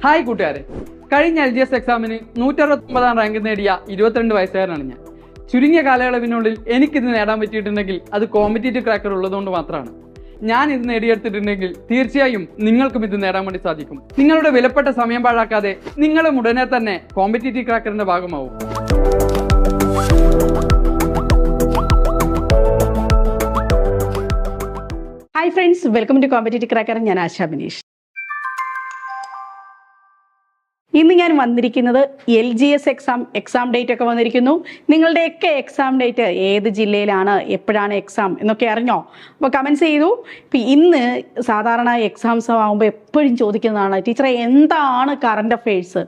Hi കൂട്ടുകാരെ. കഴിഞ്ഞ L G S എക്സാമിന് നൂറ്ററുപത്തൊമ്പതാം റാങ്ക് നേടിയ ഇരുപത്തിരണ്ട് വയസ്സുകാരനാണ് ഞാൻ. ചുരുങ്ങിയ കാലയളവിനുള്ളിൽ എനിക്കിത് നേടാൻ പറ്റിയിട്ടുണ്ടെങ്കിൽ അത് കോമ്പറ്റേറ്റീവ് ക്രാക്കർ ഉള്ളതുകൊണ്ട് മാത്രമാണ്. ഞാൻ ഇത് നേടിയെടുത്തിട്ടുണ്ടെങ്കിൽ തീർച്ചയായും നിങ്ങൾക്കും ഇത് നേടാൻ വേണ്ടി സാധിക്കും. നിങ്ങളുടെ വിലപ്പെട്ട സമയം പാഴാക്കാതെ നിങ്ങളും ഉടനെ തന്നെ കോമ്പറ്റേറ്റീവ് ക്രാക്കറിന്റെ ഭാഗമാവും. Hi friends welcome to competitive cracker ഞാൻ ആശാ ബിനീഷ്. ഇന്ന് ഞാൻ വന്നിരിക്കുന്നത് L G S exam exam date ഒക്കെ വന്നിരിക്കുന്നു. നിങ്ങളുടെയൊക്കെ എക്സാം ഡേറ്റ് ഏത് ജില്ലയിലാണ് എപ്പോഴാണ് എക്സാം എന്നൊക്കെ അറിഞ്ഞോ? അപ്പോൾ കമൻസ് ചെയ്തു. ഇന്ന് സാധാരണ എക്സാംസ് ആകുമ്പോൾ എപ്പോഴും ചോദിക്കുന്നതാണ് ടീച്ചറെ എന്താണ് കറണ്ട് അഫയേഴ്സ്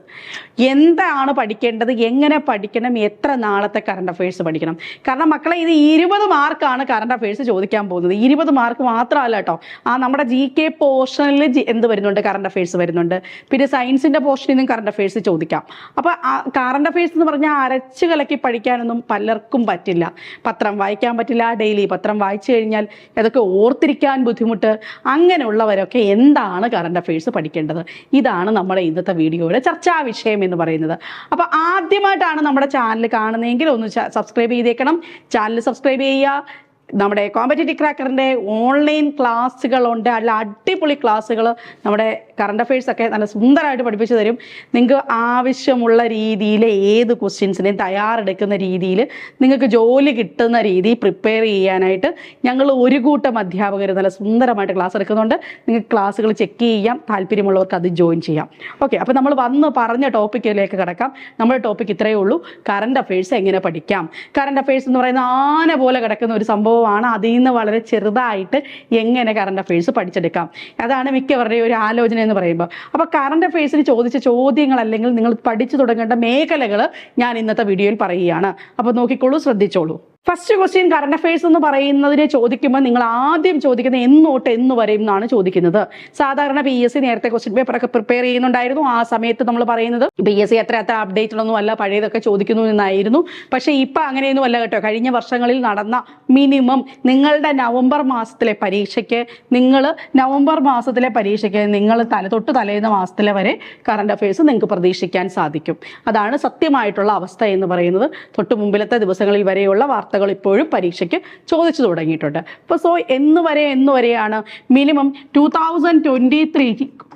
എന്താണ് പഠിക്കേണ്ടത്? എങ്ങനെ പഠിക്കണം? എത്ര നാളത്തെ കറണ്ട് അഫയേഴ്സ് പഠിക്കണം? കാരണം മക്കളെ ഇത് ഇരുപത് മാർക്കാണ് കറണ്ട് അഫയേഴ്സ് ചോദിക്കാൻ പോകുന്നത്. ഇരുപത് മാർക്ക് മാത്രമല്ല കേട്ടോ ആ നമ്മുടെ ജി കെ പോർഷനിൽ എന്ത് വരുന്നുണ്ട്? കറണ്ട് അഫയേഴ്സ് വരുന്നുണ്ട്. പിന്നെ സയൻസിന്റെ പോർഷനിൽ നിന്നും കറണ്ട് അഫയേഴ്സ് ചോദിക്കാം. അപ്പോൾ കറണ്ട് അഫയേഴ്സ് എന്ന് പറഞ്ഞാൽ അരച്ച് കലക്കി പഠിക്കാനൊന്നും പലർക്കും പറ്റില്ല. പത്രം വായിക്കാൻ പറ്റില്ല ഡെയിലി പത്രം വായിച്ചു കഴിഞ്ഞാൽ അതൊക്കെ ഓർത്തിരിക്കാൻ ബുദ്ധിമുട്ട്. അങ്ങനെയുള്ളവരൊക്കെ എന്താണ് കറണ്ട് അഫയേഴ്സ് പഠിക്കേണ്ടത്? ഇതാണ് നമ്മുടെ ഇന്നത്തെ വീഡിയോയുടെ ചർച്ചാ വിഷയം എന്ന് പറയുന്നത്. അപ്പോൾ ആദ്യമായിട്ടാണ് നമ്മുടെ ചാനൽ കാണുന്നതെങ്കിൽ ഒന്ന് സബ്സ്ക്രൈബ് ചെയ്തേക്കണം. ചാനൽ സബ്സ്ക്രൈബ് ചെയ്യുക. നമ്മുടെ കോമ്പറ്റേറ്റീവ് ക്രാക്കറിന്റെ ഓൺലൈൻ ക്ലാസ്സുകളുണ്ട് അല്ല അടിപൊളി ക്ലാസ്സുകൾ നമ്മുടെ കറണ്ട് അഫയേഴ്സ് ഒക്കെ നല്ല സുന്ദരമായിട്ട് പഠിപ്പിച്ചു തരും. നിങ്ങൾക്ക് ആവശ്യമുള്ള രീതിയിൽ ഏത് ക്വസ്റ്റ്യൻസിനെയും തയ്യാറെടുക്കുന്ന രീതിയിൽ നിങ്ങൾക്ക് ജോലി കിട്ടുന്ന രീതി പ്രിപ്പയർ ചെയ്യാനായിട്ട് ഞങ്ങൾ ഒരു കൂട്ടം അധ്യാപകർ നല്ല സുന്ദരമായിട്ട് ക്ലാസ് എടുക്കുന്നുണ്ട്. നിങ്ങൾക്ക് ക്ലാസ്സുകൾ ചെക്ക് ചെയ്യാം. താല്പര്യമുള്ളവർക്ക് അത് ജോയിൻ ചെയ്യാം. ഓക്കെ അപ്പോൾ നമ്മൾ വന്ന് പറഞ്ഞ ടോപ്പിക്കിലേക്ക് കിടക്കാം. നമ്മുടെ ടോപ്പിക് ഇത്രയേ ഉള്ളൂ. കറണ്ട് അഫയേഴ്സ് എങ്ങനെ പഠിക്കാം? കറണ്ട് അഫയേഴ്സ് എന്ന് പറയുന്ന ആന പോലെ കിടക്കുന്ന ഒരു സംഭവമാണ് അതിൽ നിന്ന് വളരെ ചെറുതായിട്ട് എങ്ങനെ കറണ്ട് അഫയേഴ്സ് പഠിച്ചെടുക്കാം. അതാണ് മിക്കവരുടെയും ഒരു ആലോചന എന്ന് പറയുമ്പോൾ. അപ്പോൾ കറണ്ട് അഫയേഴ്സിന് ചോദിച്ച ചോദ്യങ്ങൾ അല്ലെങ്കിൽ നിങ്ങൾ പഠിച്ചു തുടങ്ങേണ്ട മേഖലകൾ ഞാൻ ഇന്നത്തെ വീഡിയോയിൽ പറയുകയാണ്. അപ്പോൾ നോക്കിക്കോളൂ ശ്രദ്ധിച്ചോളൂ. ഫസ്റ്റ് ക്വസ്റ്റ്യൻ കറണ്ട് അഫയേഴ്സ് എന്ന് പറയുന്നതിനെ ചോദിക്കുമ്പോൾ നിങ്ങൾ ആദ്യം ചോദിക്കുന്നത് എന്നോട്ട് എന്ന് വരെയും എന്നാണ് ചോദിക്കുന്നത്. സാധാരണ പി എസ് സി നേരത്തെ ക്വസ്റ്റ്യൻ പേപ്പർ ഒക്കെ പ്രിപ്പയർ ചെയ്യുന്നുണ്ടായിരുന്നു. ആ സമയത്ത് നമ്മൾ പറയുന്നത് പി എസ് സി എത്ര എത്ര അപ്ഡേറ്റുകളൊന്നും അല്ല പഴയതൊക്കെ ചോദിക്കുന്നു എന്നായിരുന്നു. പക്ഷേ ഇപ്പം അങ്ങനെയൊന്നും അല്ല കേട്ടോ. കഴിഞ്ഞ വർഷങ്ങളിൽ നടന്ന മിനിമം നിങ്ങളുടെ നവംബർ മാസത്തിലെ പരീക്ഷയ്ക്ക് നിങ്ങൾ നവംബർ മാസത്തിലെ പരീക്ഷയ്ക്ക് നിങ്ങൾ തല തൊട്ട് തലേന്ന മാസത്തിലെ വരെ കറണ്ട് അഫയേഴ്സ് നിങ്ങൾക്ക് പ്രതീക്ഷിക്കാൻ സാധിക്കും. അതാണ് സത്യമായിട്ടുള്ള അവസ്ഥ എന്ന് പറയുന്നത്. തൊട്ട് മുമ്പിലത്തെ ദിവസങ്ങളിൽ വരെയുള്ള വാർത്തകൾ ഇപ്പോഴും പരീക്ഷയ്ക്ക് ചോദിച്ചു തുടങ്ങിയിട്ടുണ്ട്. ഇപ്പോൾ സോ എന്ന് വരെ എന്ന് വരെയാണ് minimum two thousand twenty three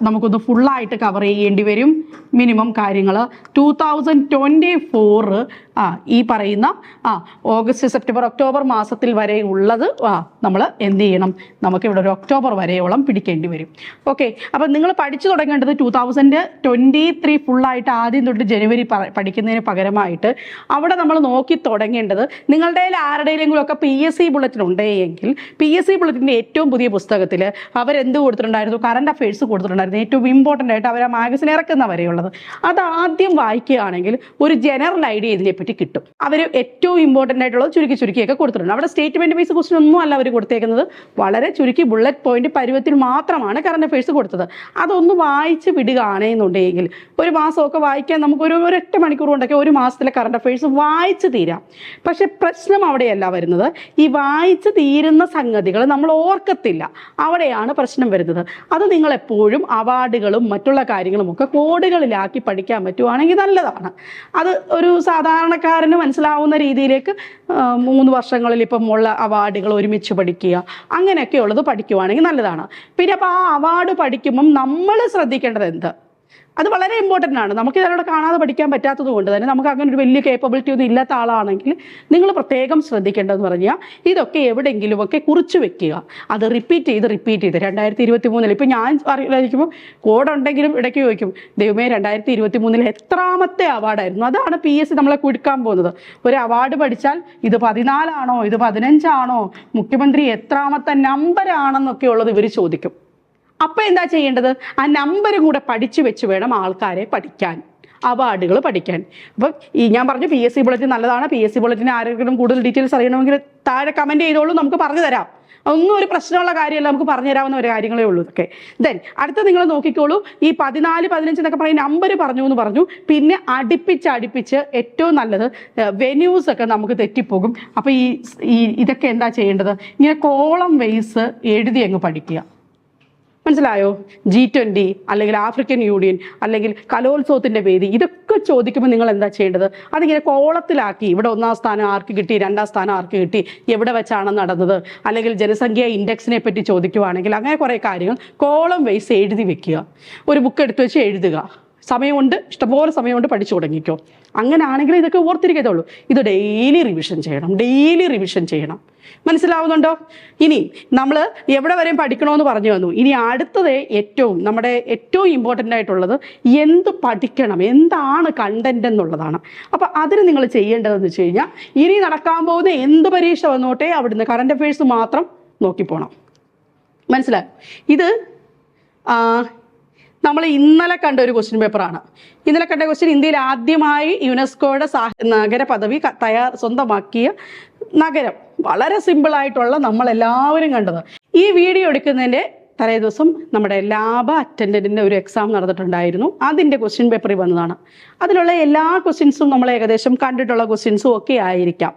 നമുക്കൊന്ന് ഫുള്ളായിട്ട് കവർ ചെയ്യേണ്ടി വരും മിനിമം കാര്യങ്ങൾ ടു തൗസൻഡ് ട്വന്റി ഫോറ് ആ ഈ പറയുന്ന ആ ഓഗസ്റ്റ് സെപ്റ്റംബർ ഒക്ടോബർ മാസത്തിൽ വരെ ഉള്ളത് ആ നമ്മൾ എന്ത് ചെയ്യണം? നമുക്ക് ഇവിടെ ഒരു ഒക്ടോബർ വരെയോളം പിടിക്കേണ്ടി വരും. ഓക്കെ അപ്പം നിങ്ങൾ പഠിച്ചു തുടങ്ങേണ്ടത് ടു തൗസൻഡ് ട്വന്റി ത്രീ ഫുള്ളായിട്ട് ആദ്യം തൊട്ട് ജനുവരി പഠിക്കുന്നതിന് പകരമായിട്ട് അവിടെ നമ്മൾ നോക്കി തുടങ്ങേണ്ടത് നിങ്ങളുടെ ആരുടെയെങ്കിലും ഒക്കെ പി എസ് സി ബുള്ളറ്റിൻ ഉണ്ടെങ്കിൽ പി എസ് സി ബുള്ളറ്റിന്റെ ഏറ്റവും പുതിയ പുസ്തകത്തിൽ അവരെന്ത് കൊടുത്തിട്ടുണ്ടായിരുന്നു? കറണ്ട് അഫയേഴ്സ് കൊടുത്തിട്ടുണ്ടായിരുന്നു. ഏറ്റവും ഇമ്പോർട്ടന്റ് ആയിട്ട് അവർ ആ മാഗസിൻ ഇറക്കുന്ന വരെയുള്ളത് അത് ആദ്യം വായിക്കുകയാണെങ്കിൽ ഒരു ജനറൽ ഐഡിയ ഇതിനെപ്പറ്റി കിട്ടും. അവർ ഏറ്റവും ഇമ്പോർട്ടന്റ് ആയിട്ടുള്ളത് ചുരുക്കി ചുരുക്കിയൊക്കെ കൊടുത്തിട്ടുണ്ട്. അവിടെ സ്റ്റേറ്റ്മെന്റ് ബേസ് ക്വസ്റ്റൻ ഒന്നും അല്ല അവർ കൊടുത്തേക്കുന്നത്. വളരെ ചുരുക്കി ബുള്ളറ്റ് പോയിന്റ് പരുവത്തിൽ മാത്രമാണ് കറണ്ട് അഫയേഴ്സ് കൊടുത്തത്. അതൊന്ന് വായിച്ച് വിടുകയാണെന്നുണ്ടെങ്കിൽ ഒരു മാസമൊക്കെ വായിക്കാൻ നമുക്കൊരു ഒരൊറ്റ മണിക്കൂർ കൊണ്ടൊക്കെ ഒരു മാസത്തിലെ കറണ്ട് അഫയേഴ്സ് വായിച്ച് തീരാം. പക്ഷെ പ്രശ്നം അവിടെയല്ല വരുന്നത്. ഈ വായിച്ച് തീരുന്ന സംഗതികൾ നമ്മൾ ഓർക്കത്തില്ല. അവിടെയാണ് പ്രശ്നം വരുന്നത്. അത് നിങ്ങൾ എപ്പോഴും അവാർഡുകളും മറ്റുള്ള കാര്യങ്ങളും ഒക്കെ കോഡുകളിലാക്കി പഠിക്കാൻ പറ്റുവാണെങ്കിൽ നല്ലതാണ്. അത് ഒരു സാധാരണക്കാരന് മനസ്സിലാവുന്ന രീതിയിലേക്ക് മൂന്ന് വർഷങ്ങളിൽ ഇപ്പം ഉള്ള അവാർഡുകൾ ഒരുമിച്ച് പഠിക്കുക അങ്ങനെയൊക്കെ ഉള്ളത് പഠിക്കുവാണെങ്കിൽ നല്ലതാണ്. പിന്നെ അപ്പോൾ ആ അവാർഡ് പഠിക്കുമ്പം നമ്മൾ ശ്രദ്ധിക്കേണ്ടത് എന്ത്? അത് വളരെ ഇമ്പോർട്ടന്റ് ആണ്. നമുക്ക് ഇതിലൂടെ കാണാതെ പഠിക്കാൻ പറ്റാത്തത് കൊണ്ട് തന്നെ നമുക്ക് അങ്ങനെ ഒരു വലിയ കേപ്പബിലിറ്റി ഒന്നും ഇല്ലാത്ത ആളാണെങ്കിൽ നിങ്ങൾ പ്രത്യേകം ശ്രദ്ധിക്കേണ്ടതെന്ന് പറഞ്ഞാൽ ഇതൊക്കെ എവിടെയെങ്കിലും ഒക്കെ കുറിച്ച് വെക്കുക. അത് റിപ്പീറ്റ് ചെയ്ത് റിപ്പീറ്റ് ചെയ്ത്. രണ്ടായിരത്തി ഇരുപത്തി മൂന്നിൽ ഇപ്പം ഞാൻ കോഡ് ഉണ്ടെങ്കിലും ഇടയ്ക്ക് ചോദിക്കും ദൈവമേ രണ്ടായിരത്തി ഇരുപത്തി മൂന്നിൽ എത്രാമത്തെ അവാർഡായിരുന്നു അതാണ് പി എസ് നമ്മളെ കൊടുക്കാൻ പോകുന്നത്. ഒരു അവാർഡ് പഠിച്ചാൽ ഇത് പതിനാലാണോ ഇത് പതിനഞ്ചാണോ മുഖ്യമന്ത്രി എത്രാമത്തെ നമ്പറാണെന്നൊക്കെ ഉള്ളത് ഇവർ ചോദിക്കും. അപ്പം എന്താ ചെയ്യേണ്ടത്? ആ നമ്പരും കൂടെ പഠിച്ചു വെച്ച് വേണം ആൾക്കാരെ പഠിക്കാൻ അവാർഡുകൾ പഠിക്കാൻ. അപ്പം ഈ ഞാൻ പറഞ്ഞു പി എസ് സി ബുള്ളറ്റിൻ നല്ലതാണ്. പി എസ് സി ബുള്ളറ്റിന് ആരെങ്കിലും കൂടുതൽ ഡീറ്റെയിൽസ് അറിയണമെങ്കിൽ താഴെ കമന്റ് ചെയ്തോളൂ നമുക്ക് പറഞ്ഞു തരാം. ഒന്നും ഒരു പ്രശ്നമുള്ള കാര്യമല്ല നമുക്ക് പറഞ്ഞു തരാവുന്ന ഒരു കാര്യങ്ങളേ ഉള്ളൂ ഇതൊക്കെ. ദെൻ അടുത്ത നിങ്ങൾ നോക്കിക്കോളൂ. ഈ പതിനാല് പതിനഞ്ച് എന്നൊക്കെ പറയുന്ന നമ്പർ പറഞ്ഞു എന്ന് പറഞ്ഞു. പിന്നെ അടുപ്പിച്ച് അടുപ്പിച്ച് ഏറ്റവും നല്ലത് വെന്യൂസ് ഒക്കെ നമുക്ക് തെറ്റിപ്പോകും. അപ്പോൾ ഈ ഇതൊക്കെ എന്താ ചെയ്യേണ്ടത്? ഇങ്ങനെ കോളം വെയ്സ് എഴുതി അങ്ങ് പഠിക്കുക. മനസ്സിലായോ? ജി ട്വന്റി അല്ലെങ്കിൽ ആഫ്രിക്കൻ യൂണിയൻ അല്ലെങ്കിൽ കലോത്സവത്തിന്റെ വേദി ഇതൊക്കെ ചോദിക്കുമ്പോൾ നിങ്ങൾ എന്താ ചെയ്യേണ്ടത്? അതിങ്ങനെ കോളത്തിലാക്കി ഇവിടെ ഒന്നാം സ്ഥാനം ആർക്ക് കിട്ടി രണ്ടാം സ്ഥാനം ആർക്ക് കിട്ടി എവിടെ വെച്ചാണ് നടന്നത്? അല്ലെങ്കിൽ ജനസംഖ്യ ഇൻഡെക്സിനെ പറ്റി ചോദിക്കുവാണെങ്കിൽ അങ്ങനെ കുറേ കാര്യങ്ങൾ കോളം വൈസ് എഴുതി വെക്കുക. ഒരു ബുക്ക് എടുത്ത് വെച്ച് എഴുതുക. സമയമുണ്ട് ഇഷ്ടംപോലെ സമയമുണ്ട് പഠിച്ചു തുടങ്ങിക്കോ. അങ്ങനെയാണെങ്കിൽ ഇതൊക്കെ ഓർത്തിരിക്കത്തുള്ളൂ. ഇത് ഡെയിലി റിവിഷൻ ചെയ്യണം ഡെയിലി റിവിഷൻ ചെയ്യണം. മനസ്സിലാവുന്നുണ്ടോ? ഇനി നമ്മൾ എവിടെ വരെയും പഠിക്കണമെന്ന് പറഞ്ഞു വന്നു. ഇനി അടുത്തത് ഏറ്റവും നമ്മുടെ ഏറ്റവും ഇമ്പോർട്ടന്റ് ആയിട്ടുള്ളത് എന്ത് പഠിക്കണം എന്താണ് കണ്ടന്റ് എന്നുള്ളതാണ്. അപ്പോൾ അതിന് നിങ്ങൾ ചെയ്യേണ്ടതെന്ന് വെച്ച് കഴിഞ്ഞാൽ ഇനി നടക്കാൻ പോകുന്ന എന്ത് പരീക്ഷ വന്നോട്ടെ അവിടുന്ന് കറണ്ട് അഫയേഴ്സ് മാത്രം നോക്കിപ്പോണം. മനസ്സിലായോ? ഇത് ആ, നമ്മൾ ഇന്നലെ കണ്ട ഒരു ക്വസ്റ്റ്യൻ പേപ്പറാണ് ഇന്നലെ കണ്ട ക്വസ്റ്റ്യൻ ഇന്ത്യയിൽ ആദ്യമായി യുനെസ്കോയുടെ നഗര പദവി തയ്യാർ സ്വന്തമാക്കിയ നഗരം. വളരെ സിമ്പിളായിട്ടുള്ള നമ്മൾ എല്ലാവരും കണ്ടത്. ഈ വീഡിയോ എടുക്കുന്നതിന്റെ തലേ ദിവസം നമ്മുടെ ലാബ് അറ്റൻഡന്റിന്റെ ഒരു എക്സാം നടന്നിട്ടുണ്ടായിരുന്നു. അതിന്റെ ക്വസ്റ്റ്യൻ പേപ്പറിൽ വന്നതാണ്. അതിലുള്ള എല്ലാ ക്വസ്റ്റ്യൻസും നമ്മൾ ഏകദേശം കണ്ടിട്ടുള്ള ക്വസ്റ്റ്യൻസും ഒക്കെ ആയിരിക്കാം.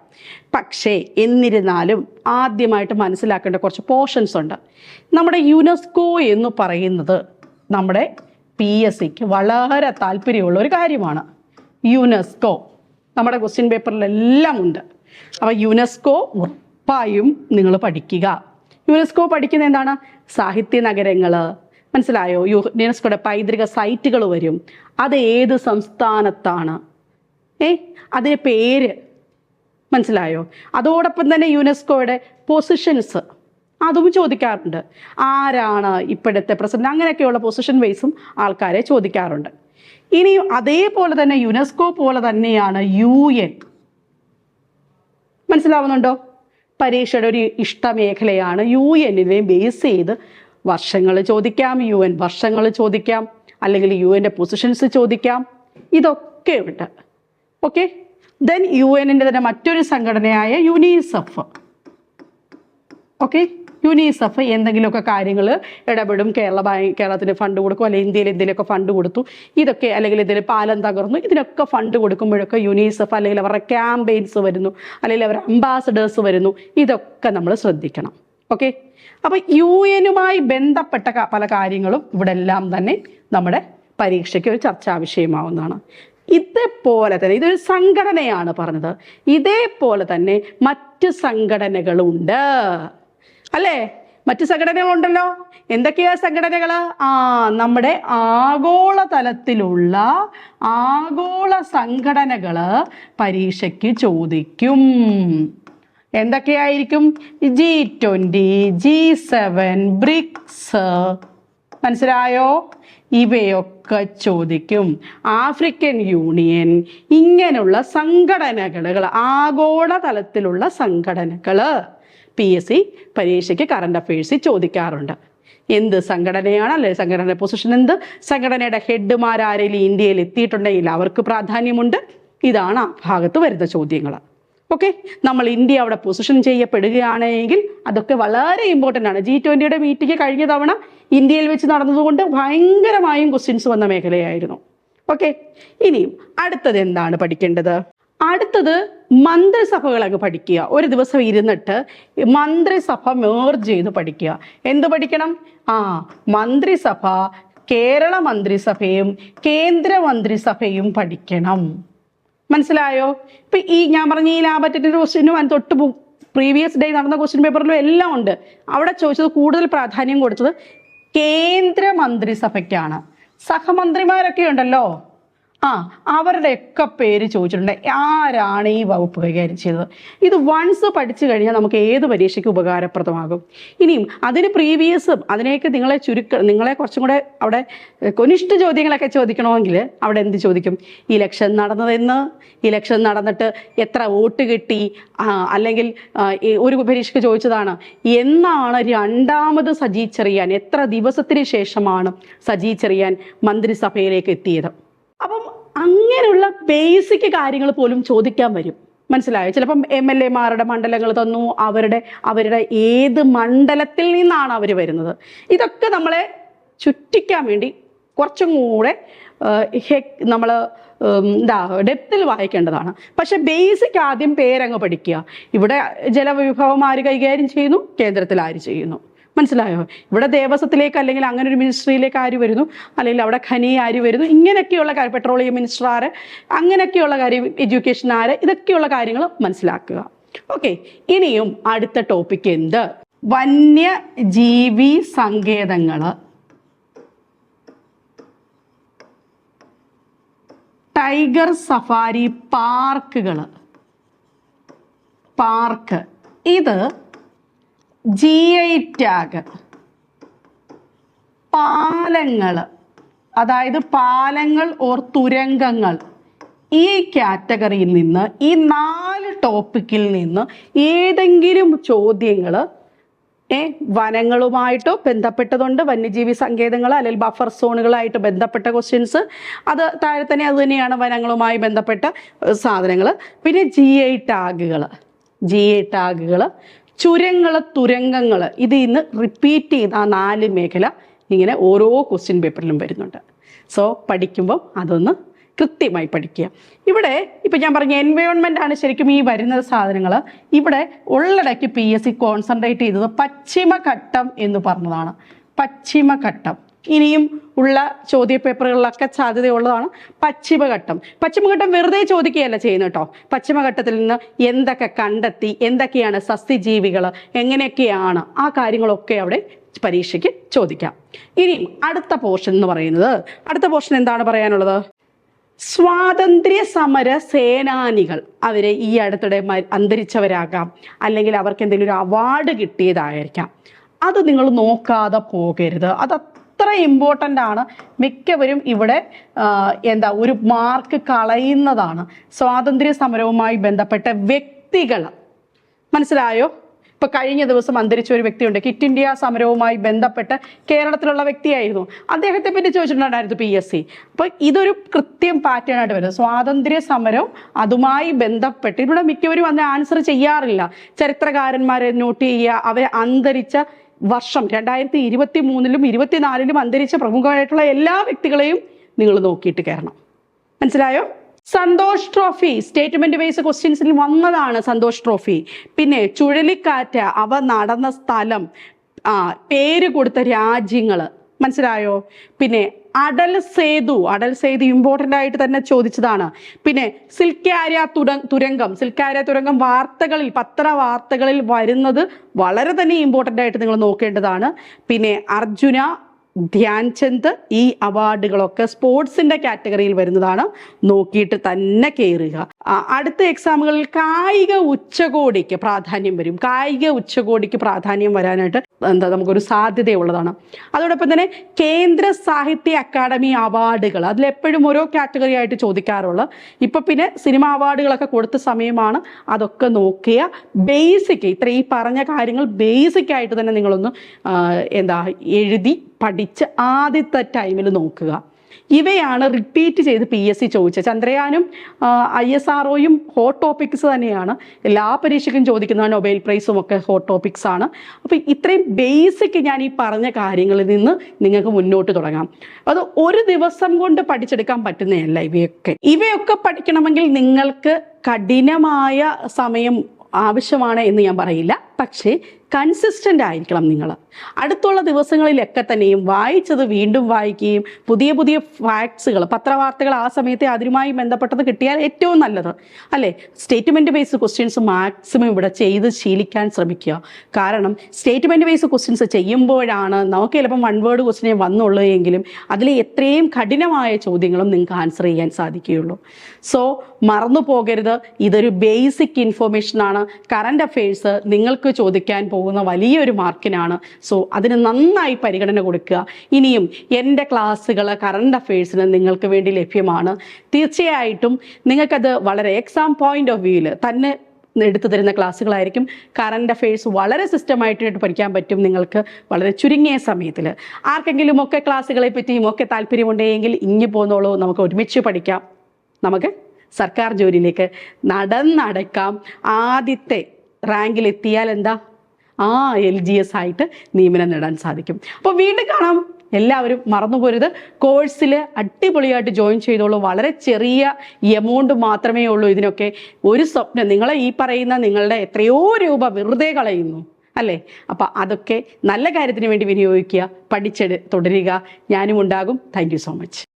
പക്ഷേ എന്നിരുന്നാലും ആദ്യമായിട്ട് മനസ്സിലാക്കേണ്ട കുറച്ച് പോർഷൻസ് ഉണ്ട്. നമ്മുടെ യുനെസ്കോ എന്ന് പറയുന്നത് നമ്മുടെ പി എസ് സിക്ക് വളരെ താല്പര്യമുള്ള ഒരു കാര്യമാണ്. യുനെസ്കോ നമ്മുടെ ക്വസ്റ്റ്യൻ പേപ്പറിലെല്ലാം ഉണ്ട്. അപ്പോൾ യുനെസ്കോ ഉറപ്പായും നിങ്ങൾ പഠിക്കുക. യുനെസ്കോ പഠിക്കുന്ന എന്താണ്? സാഹിത്യ നഗരങ്ങൾ മനസ്സിലായോ? യു യുനെസ്കോയുടെ പൈതൃക സൈറ്റുകൾ വരും. അത് ഏത് സംസ്ഥാനത്താണ്? ഏ? അതിന്റെ പേര്. മനസ്സിലായോ? അതോടൊപ്പം തന്നെ യുനെസ്കോയുടെ പൊസിഷൻസ് അതും ചോദിക്കാറുണ്ട്. ആരാണ് ഇപ്പോഴത്തെ പ്രസിഡന്റ്? അങ്ങനെയൊക്കെയുള്ള പൊസിഷൻ വൈസും ആൾക്കാരെ ചോദിക്കാറുണ്ട്. ഇനി അതേപോലെ തന്നെ യുനെസ്കോ പോലെ തന്നെയാണ് യു എൻ. മനസ്സിലാവുന്നുണ്ടോ? പരീക്ഷയുടെ ഒരു ഇഷ്ടമേഖലയാണ് യു എന്നിനെ ബേസ് ചെയ്ത് വർഷങ്ങൾ ചോദിക്കാം യു എൻ വർഷങ്ങൾ ചോദിക്കാം അല്ലെങ്കിൽ യു എന്റെ പൊസിഷൻസ് ചോദിക്കാം. ഇതൊക്കെ ഉണ്ട് ഓക്കെ ദെൻ യു എന്നിന്റെ തന്നെ മറ്റൊരു സംഘടനയായ യുനിസെഫ്. ഓക്കെ യുനിസെഫ് എന്തെങ്കിലുമൊക്കെ കാര്യങ്ങൾ ഇടപെടും. കേരള ബാങ്ക് കേരളത്തിന് ഫണ്ട് കൊടുക്കും. അല്ലെങ്കിൽ ഇന്ത്യയിൽ എന്തെങ്കിലുമൊക്കെ ഫണ്ട് കൊടുത്തു. ഇതൊക്കെ അല്ലെങ്കിൽ ഇതിൽ പാലം തകർന്നു. ഇതിനൊക്കെ ഫണ്ട് കൊടുക്കുമ്പോഴൊക്കെ യുനിസെഫ് അല്ലെങ്കിൽ അവരുടെ ക്യാമ്പയിൻസ് വരുന്നു. അല്ലെങ്കിൽ അവരുടെ അംബാസഡേഴ്സ് വരുന്നു. ഇതൊക്കെ നമ്മൾ ശ്രദ്ധിക്കണം. ഓക്കെ അപ്പോൾ യു എനുമായി ബന്ധപ്പെട്ട പല കാര്യങ്ങളും ഇവിടെ എല്ലാം തന്നെ നമ്മുടെ പരീക്ഷയ്ക്ക് ഒരു ചർച്ചാ വിഷയമാവുന്നതാണ്. ഇതേപോലെ തന്നെ ഇതൊരു സംഘടനയാണ് പറഞ്ഞത്. ഇതേപോലെ തന്നെ മറ്റ് സംഘടനകളുണ്ട്. അല്ലേ? മറ്റു സംഘടനകളുണ്ടല്ലോ. എന്തൊക്കെയാ സംഘടനകൾ ആ നമ്മുടെ ആഗോള തലത്തിലുള്ള ആഗോള സംഘടനകൾ പരീക്ഷയ്ക്ക് ചോദിക്കും. എന്തൊക്കെയായിരിക്കും? G twenty G seven BRICS. മനസ്സിലായോ? ഇവയൊക്കെ ചോദിക്കും. ആഫ്രിക്കൻ യൂണിയൻ ഇങ്ങനെയുള്ള സംഘടനകൾ ആഗോള തലത്തിലുള്ള സംഘടനകൾ പി എസ് സി പരീക്ഷയ്ക്ക് കറണ്ട് അഫയേഴ്സിൽ ചോദിക്കാറുണ്ട്. എന്ത് സംഘടനയാണ് അല്ലെ സംഘടനയുടെ പൊസിഷൻ എന്ത്? സംഘടനയുടെ ഹെഡ്മാരാരെങ്കിലും ഇന്ത്യയിൽ എത്തിയിട്ടുണ്ടെങ്കിൽ അവർക്ക് പ്രാധാന്യമുണ്ട്. ഇതാണ് ആ ഭാഗത്ത് വരുന്ന ചോദ്യങ്ങൾ ഓക്കെ നമ്മൾ ഇന്ത്യ അവിടെ പൊസിഷൻ ചെയ്യപ്പെടുകയാണെങ്കിൽ അതൊക്കെ വളരെ ഇമ്പോർട്ടന്റ് ആണ്. ജി ട്വന്റിയുടെ മീറ്റിംഗ് കഴിഞ്ഞ തവണ ഇന്ത്യയിൽ വെച്ച് നടന്നതുകൊണ്ട് ഭയങ്കരമായും ക്വസ്റ്റ്യൻസ് വന്ന മേഖലയായിരുന്നു. ഓക്കെ ഇനിയും അടുത്തത് എന്താണ് പഠിക്കേണ്ടത്? അടുത്തത് മന്ത്രിസഭകളൊക്കെ പഠിക്കുക. ഒരു ദിവസം ഇരുന്നിട്ട് മന്ത്രിസഭ മേർജ് ചെയ്ത് പഠിക്കുക. എന്ത് പഠിക്കണം? ആ മന്ത്രിസഭ കേരള മന്ത്രിസഭയും കേന്ദ്ര മന്ത്രിസഭയും പഠിക്കണം. മനസ്സിലായോ? ഇപ്പൊ ഈ ഞാൻ പറഞ്ഞ ഈ ലാബറ്റിന്റെ ക്വസ്റ്റിനും അതിന് തൊട്ട് പ്രീവിയസ് ഡേ നടന്ന ക്വസ്റ്റ്യൻ പേപ്പറിലും എല്ലാം ഉണ്ട്. അവിടെ ചോദിച്ചത് കൂടുതൽ പ്രാധാന്യം കൊടുത്തത് കേന്ദ്ര മന്ത്രിസഭയ്ക്കാണ്. സഹമന്ത്രിമാരൊക്കെ ഉണ്ടല്ലോ. ആ അവരുടെ അവരുടെയൊക്കെ പേര് ചോദിച്ചിട്ടുണ്ട്. ആരാണ് ഈ വകുപ്പ് കൈകാര്യം ചെയ്തത്? ഇത് വൺസ് പഠിച്ചു കഴിഞ്ഞാൽ നമുക്ക് ഏത് പരീക്ഷയ്ക്ക് ഉപകാരപ്രദമാകും? ഇനിയും അതിന് പ്രീവിയസും അതിനെയൊക്കെ നിങ്ങളെ ചുരുക്ക നിങ്ങളെ കുറച്ചും കൂടെ അവിടെ കൊനിഷ്ഠ ചോദ്യങ്ങളൊക്കെ ചോദിക്കണമെങ്കിൽ അവിടെ എന്ത് ചോദിക്കും? ഇലക്ഷൻ നടന്നതെന്ന്? ഇലക്ഷൻ നടന്നിട്ട് എത്ര വോട്ട് കിട്ടി? അല്ലെങ്കിൽ ഒരു പരീക്ഷയ്ക്ക് ചോദിച്ചതാണ്. എന്നാണ് രണ്ടാമത് സജി ചെറിയാൻ എത്ര ദിവസത്തിന് ശേഷമാണ് സജി ചെറിയാൻ മന്ത്രിസഭയിലേക്ക് എത്തിയത്? അപ്പം അങ്ങനെയുള്ള ബേസിക് കാര്യങ്ങൾ പോലും ചോദിക്കാൻ വരും. മനസ്സിലായോ? ചിലപ്പം എം എൽ എമാരുടെ മണ്ഡലങ്ങൾ തന്നു അവരുടെ അവരുടെ ഏത് മണ്ഡലത്തിൽ നിന്നാണ് അവർ വരുന്നത്. ഇതൊക്കെ നമ്മളെ ചുറ്റിക്കാൻ വേണ്ടി കുറച്ചും കൂടെ നമ്മൾ എന്താ ഡെപ്തിൽ വായിക്കേണ്ടതാണ്. പക്ഷെ ബേസിക് ആദ്യം പേരങ്ങ് പഠിക്കുക. ഇവിടെ ജലവിഭവം ആര് കൈകാര്യം ചെയ്യുന്നു? കേന്ദ്രത്തിൽ ആര് ചെയ്യുന്നു? മനസ്സിലായോ? ഇവിടെ ദേവസ്വത്തിലേക്ക് അല്ലെങ്കിൽ അങ്ങനെ ഒരു മിനിസ്ട്രിയിലേക്ക് ആര് വരുന്നു? അല്ലെങ്കിൽ അവിടെ ഖനി ആര് വരുന്നു? ഇങ്ങനെയൊക്കെയുള്ള കാര്യം പെട്രോളിയം മിനിസ്റ്റർ ആര് അങ്ങനെയൊക്കെയുള്ള കാര്യം എഡ്യൂക്കേഷൻ ആര് ഇതൊക്കെയുള്ള കാര്യങ്ങൾ മനസ്സിലാക്കുക. ഓക്കെ ഇനിയും അടുത്ത ടോപ്പിക് എന്ത്? വന്യജീവി സങ്കേതങ്ങൾ ടൈഗർ സഫാരി പാർക്കുകൾ പാർക്ക്. ഇത് ജി ഐ ടാഗ് പാലങ്ങൾ അതായത് പാലങ്ങൾ ഓർ തുരങ്കങ്ങൾ. ഈ കാറ്റഗറിയിൽ നിന്ന് ഈ നാല് ടോപ്പിക്കിൽ നിന്ന് ഏതെങ്കിലും ചോദ്യങ്ങൾ ഏ വനങ്ങളുമായിട്ടോ ബന്ധപ്പെട്ടതുണ്ട് വന്യജീവി സങ്കേതങ്ങൾ അല്ലെങ്കിൽ ബഫർ സോണുകളായിട്ട് ബന്ധപ്പെട്ട ക്വസ്റ്റ്യൻസ് അത് താഴെ തന്നെ അത് തന്നെയാണ് വനങ്ങളുമായി ബന്ധപ്പെട്ട സാധനങ്ങൾ പിന്നെ ജി ഐ ടാഗുകൾ ജി ഐ ടാഗുകൾ ചുരങ്ങൾ തുരങ്കങ്ങൾ ഇത് ഇന്ന് റിപ്പീറ്റ് ചെയ്ത ആ നാല് മേഖല ഇങ്ങനെ ഓരോ ക്വസ്റ്റ്യൻ പേപ്പറിലും വരുന്നുണ്ട്. സോ പഠിക്കുമ്പം അതൊന്ന് കൃത്യമായി പഠിക്കുക. ഇവിടെ ഇപ്പം ഞാൻ പറഞ്ഞ എൻവയോൺമെന്റ് ആണ് ശരിക്കും ഈ വരുന്ന സാധനങ്ങൾ ഇവിടെ ഉള്ളടക്കി പി എസ് സി കോൺസെൻട്രേറ്റ് ചെയ്തത് പശ്ചിമഘട്ടം എന്ന് പറഞ്ഞതാണ്. പശ്ചിമഘട്ടം. ഇനിയും ഉള്ള ചോദ്യ പേപ്പറുകളിലൊക്കെ സാധ്യതയുള്ളതാണ് പശ്ചിമഘട്ടം. പശ്ചിമഘട്ടം വെറുതെ ചോദിക്കുകയല്ല ചെയ്യുന്നത് കേട്ടോ. പശ്ചിമഘട്ടത്തിൽ നിന്ന് എന്തൊക്കെ കണ്ടെത്തി എന്തൊക്കെയാണ് സസ്യജീവികൾ എങ്ങനെയൊക്കെയാണ് ആ കാര്യങ്ങളൊക്കെ അവിടെ പരീക്ഷയ്ക്ക് ചോദിക്കാം. ഇനി അടുത്ത പോർഷൻ എന്ന് പറയുന്നത്. അടുത്ത പോർഷൻ എന്താണ് പറയാനുള്ളത്? സ്വാതന്ത്ര്യ സമര സേനാനികൾ അവരെ ഈ അടുത്തിടെ അന്തരിച്ചവരാകാം. അല്ലെങ്കിൽ അവർക്ക് എന്തെങ്കിലും ഒരു അവാർഡ് കിട്ടിയതായിരിക്കാം. അത് നിങ്ങൾ നോക്കാതെ പോകരുത്. അത് അത്ര ഇമ്പോർട്ടന്റ് ആണ് മിക്കവരും ഇവിടെ എന്താ ഒരു മാർക്ക് കളയുന്നതാണ്. സ്വാതന്ത്ര്യ സമരവുമായി ബന്ധപ്പെട്ട വ്യക്തികൾ മനസ്സിലായോ? ഇപ്പൊ കഴിഞ്ഞ ദിവസം അന്തരിച്ച ഒരു വ്യക്തിയുണ്ട്. കിറ്റ് ഇന്ത്യ സമരവുമായി ബന്ധപ്പെട്ട് കേരളത്തിലുള്ള വ്യക്തിയായിരുന്നു. അദ്ദേഹത്തെ പറ്റി ചോദിച്ചിട്ടുണ്ടായിരുന്നു പി എസ് സി അപ്പൊ ഇതൊരു കൃത്യം പാറ്റേൺ ആയിട്ട് വരുന്നത്. സ്വാതന്ത്ര്യ സമരം അതുമായി ബന്ധപ്പെട്ട് ഇവിടെ മിക്കവരും അതിന് ആൻസർ ചെയ്യാറില്ല. ചരിത്രകാരന്മാരെ നോട്ട് ചെയ്യുക അവരെ അന്തരിച്ച വർഷം രണ്ടായിരത്തി ഇരുപത്തി മൂന്നിലും ഇരുപത്തിനാലിലും അന്തരിച്ച പ്രമുഖമായിട്ടുള്ള എല്ലാ വ്യക്തികളെയും നിങ്ങൾ നോക്കിയിട്ട് കയറണം മനസ്സിലായോ? സന്തോഷ് ട്രോഫി സ്റ്റേറ്റ്മെന്റ് വൈസ് ക്വസ്റ്റ്യൻസിൽ വന്നതാണ് സന്തോഷ് ട്രോഫി. പിന്നെ ചുഴലിക്കാറ്റ് അവ നടന്ന സ്ഥലം ആ പേര് കൊടുത്ത രാജ്യങ്ങൾ മനസ്സിലായോ? പിന്നെ അടൽ സേതു അടൽ സേതു ഇമ്പോർട്ടന്റ് ആയിട്ട് തന്നെ ചോദിച്ചതാണ്. പിന്നെ സിൽക്കാര്യ തുര തുരങ്കം സിൽക്കാര്യ തുരങ്കം വാർത്തകളിൽ പത്ര വാർത്തകളിൽ വരുന്നത് വളരെ തന്നെ ഇമ്പോർട്ടന്റ് ആയിട്ട് നിങ്ങൾ നോക്കേണ്ടതാണ്. പിന്നെ അർജുന ധ്യാൻചന്ദ് ഈ അവാർഡുകളൊക്കെ സ്പോർട്സിന്റെ കാറ്റഗറിയിൽ വരുന്നതാണ്. നോക്കിയിട്ട് തന്നെ കയറുക അടുത്ത എക്സാമുകളിൽ കായിക ഉച്ചകോടിക്ക് പ്രാധാന്യം വരും. കായിക ഉച്ചകോടിക്ക് പ്രാധാന്യം വരാനായിട്ട് എന്താ നമുക്കൊരു സാധ്യതയുള്ളതാണ്. അതോടൊപ്പം തന്നെ കേന്ദ്ര സാഹിത്യ അക്കാദമി അവാർഡുകൾ അതിലെപ്പോഴും ഓരോ കാറ്റഗറി ആയിട്ട് ചോദിക്കാറുള്ള. ഇപ്പൊ പിന്നെ സിനിമ അവാർഡുകളൊക്കെ കൊടുത്ത സമയമാണ് അതൊക്കെ നോക്കിയ. ബേസിക് ഇത്ര ഈ പറഞ്ഞ കാര്യങ്ങൾ ബേസിക് ആയിട്ട് തന്നെ നിങ്ങളൊന്ന് എന്താ എഴുതി പഠിച്ച് ആദ്യത്തെ ടൈമിൽ നോക്കുക. ഇവയാണ് റിപ്പീറ്റ് ചെയ്ത് പി എസ് സി ചോദിച്ചത്. ചന്ദ്രയാനും ഐ എസ് ആർ ഒയും ഹോട്ട് ടോപ്പിക്സ് തന്നെയാണ്. എല്ലാ പരീക്ഷയ്ക്കും ചോദിക്കുന്ന നൊബേൽ പ്രൈസും ഒക്കെ ഹോട്ട് ടോപ്പിക്സ് ആണ്. അപ്പോൾ ഇത്രയും ബേസിക് ഞാൻ ഈ പറഞ്ഞ കാര്യങ്ങളിൽ നിന്ന് നിങ്ങൾക്ക് മുന്നോട്ട് തുടങ്ങാം. അത് ഒരു ദിവസം കൊണ്ട് പഠിച്ചെടുക്കാൻ പറ്റുന്നതല്ല ഇവയൊക്കെ. ഇവയൊക്കെ പഠിക്കണമെങ്കിൽ നിങ്ങൾക്ക് കഠിനമായ സമയം ആവശ്യമാണ് എന്ന് ഞാൻ പറയില്ല. പക്ഷേ കൺസിസ്റ്റന്റ് ആയിരിക്കണം നിങ്ങൾ. അടുത്തുള്ള ദിവസങ്ങളിലൊക്കെ തന്നെയും വായിച്ചത് വീണ്ടും വായിക്കുകയും പുതിയ പുതിയ ഫാക്ട്സുകൾ പത്രവാർത്തകൾ ആ സമയത്തെ അതിനുമായി ബന്ധപ്പെട്ടത് കിട്ടിയാൽ ഏറ്റവും നല്ലത്. അല്ലേ? സ്റ്റേറ്റ്മെന്റ് ബേസ്ഡ് ക്വസ്റ്റ്യൻസ് മാക്സിമം ഇവിടെ ചെയ്ത് ശീലിക്കാൻ ശ്രമിക്കുക. കാരണം സ്റ്റേറ്റ്മെന്റ് ബേസ്ഡ് ക്വസ്റ്റ്യൻസ് ചെയ്യുമ്പോഴാണ് നമുക്ക് ചിലപ്പം വൺ വേർഡ് ക്വസ്റ്റിനെ വന്നുള്ളൂ എങ്കിലും അതിൽ എത്രയും കഠിനമായ ചോദ്യങ്ങളും നിങ്ങൾക്ക് ആൻസർ ചെയ്യാൻ സാധിക്കുകയുള്ളൂ. സോ മറന്നു പോകരുത്. ഇതൊരു ബേസിക് ഇൻഫോർമേഷൻ ആണ്. കറണ്ട് അഫയേഴ്സ് നിങ്ങൾക്ക് ചോദിക്കാൻ പോകുന്ന വലിയൊരു മാർക്കിനാണ്. സോ അതിന് നന്നായി പരിഗണന കൊടുക്കുക. ഇനിയും എന്റെ ക്ലാസ്സുകൾ കറണ്ട് അഫയേഴ്സിന് നിങ്ങൾക്ക് വേണ്ടി ലഭ്യമാണ്. തീർച്ചയായിട്ടും നിങ്ങൾക്കത് വളരെ എക്സാം പോയിന്റ് ഓഫ് വ്യൂവിൽ തന്നെ എടുത്തു തരുന്ന ക്ലാസ്സുകളായിരിക്കും. കറണ്ട് അഫയേഴ്സ് വളരെ സിസ്റ്റമായിട്ട് പഠിക്കാൻ പറ്റും നിങ്ങൾക്ക് വളരെ ചുരുങ്ങിയ സമയത്തിൽ. ആർക്കെങ്കിലും ഒക്കെ ക്ലാസ്സുകളെ പറ്റിയും ഒക്കെ താല്പര്യമുണ്ടെങ്കിൽ ഇങ്ങി പോന്നോളൂ. നമുക്ക് ഒരുമിച്ച് പഠിക്കാം. നമുക്ക് സർക്കാർ ജോലിയിലേക്ക് നടന്നടക്കാം. ആദ്യത്തെ റാങ്കിൽ എത്തിയാൽ എന്താ? ആ എൽ ജി എസ് ആയിട്ട് നിയമനം നേടാൻ സാധിക്കും. അപ്പോൾ വീണ്ടും കാണാം. എല്ലാവരും മറന്നുപോരുത്. കോഴ്സിൽ അടിപൊളിയായിട്ട് ജോയിൻ ചെയ്തോളൂ. വളരെ ചെറിയ എമൗണ്ട് മാത്രമേ ഉള്ളൂ ഇതിനൊക്കെ. ഒരു സ്വപ്നം നിങ്ങളെ ഈ പറയുന്ന നിങ്ങളുടെ എത്രയോ രൂപ വെറുതെ കളയുന്നു അല്ലേ? അപ്പം അതൊക്കെ നല്ല കാര്യത്തിന് വേണ്ടി വിനിയോഗിക്കുക പഠിച്ചെടു തുടരുക. ഞാനും ഉണ്ടാകും. Thank so much